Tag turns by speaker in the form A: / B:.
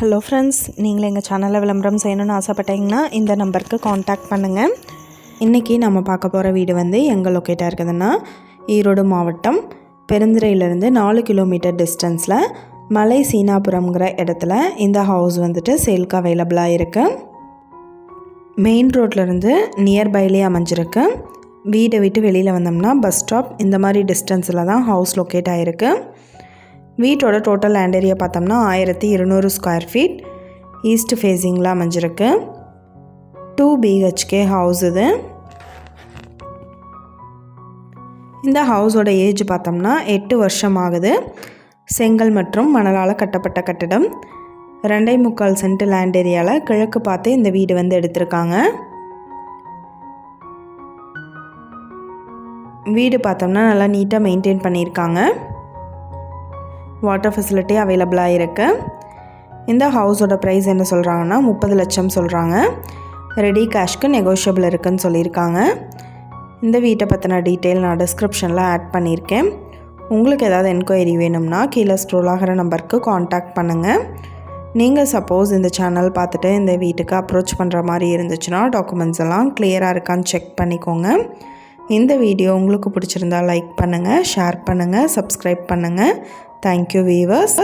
A: Hello friends நீங்கள் எங்கள் சேனலில் விளம்பரம் செய்யணும்னு ஆசைப்பட்டீங்கன்னா இந்த நம்பருக்கு காண்டாக்ட் பண்ணுங்கள் இன்றைக்கி நம்ம பார்க்க போகிற வீடு வந்து எங்கே லொக்கேட்டாக இருக்குதுன்னா ஈரோடு மாவட்டம் பெருந்துறையிலேருந்து நாலு கிலோமீட்டர் டிஸ்டன்ஸில் மலை சீனாபுரம்ங்கிற இடத்துல இந்த ஹவுஸ் வந்துட்டு சேல்க்கு அவைலபிளாக இருக்குது மெயின் ரோட்லேருந்து நியர்பைலே அமைஞ்சிருக்கு. வீடை விட்டு வெளியில் வந்தோம்னா பஸ் ஸ்டாப் இந்த மாதிரி டிஸ்டன்ஸில் தான் ஹவுஸ் லொக்கேட் ஆகிருக்கு வீட்டோட டோட்டல் லேண்ட் ஏரியா பார்த்தோம்னா ஆயிரத்தி இருநூறு ஸ்கொயர் ஃபீட் ஈஸ்ட் ஃபேஸிங்கில் அமைஞ்சிருக்கு. டூ பிஹெச்கே ஹவுஸ் இது. இந்த ஹவுஸோட ஏஜ் பார்த்தோம்னா எட்டு வருஷம் ஆகுது. செங்கல் மற்றும் மணலால் கட்டப்பட்ட கட்டிடம். ரெண்டே முக்கால் சென்ட் லேண்ட் ஏரியாவில் கிழக்கு பார்த்து இந்த வீடு வந்து எடுத்திருக்காங்க. வீடு பார்த்தோம்னா நல்லா நீட்டாக மெயின்டைன் பண்ணியிருக்காங்க. வாட்டர் ஃபெசிலிட்டி அவைலபிளாக இருக்குது இந்த ஹவுஸோட ப்ரைஸ் என்ன சொல்கிறாங்கன்னா முப்பது லட்சம் சொல்கிறாங்க ரெடி கேஷ்க்கு நெகோஷியபிள் இருக்குதுன்னு சொல்லியிருக்காங்க. இந்த வீட்டை பற்றின டீட்டெயில் நான் டிஸ்கிரிப்ஷனில் ஆட் பண்ணியிருக்கேன். உங்களுக்கு ஏதாவது என்கொயரி வேணும்னா கீழே ஸ்க்ரோல் ஆகிற நம்பருக்கு காண்டாக்ட் பண்ணுங்கள் நீங்கள் சப்போஸ் இந்த சேனல் பார்த்துட்டு இந்த வீட்டுக்கு அப்ரோச் பண்ணுற மாதிரி இருந்துச்சுன்னா டாக்குமெண்ட்ஸ் எல்லாம் கிளியராக இருக்கான்னு செக் பண்ணிக்கோங்க. இந்த வீடியோ உங்களுக்கு பிடிச்சிருந்தா லைக் பண்ணுங்கள் ஷேர் பண்ணுங்கள் சப்ஸ்கிரைப் பண்ணுங்கள் Thank you viewers.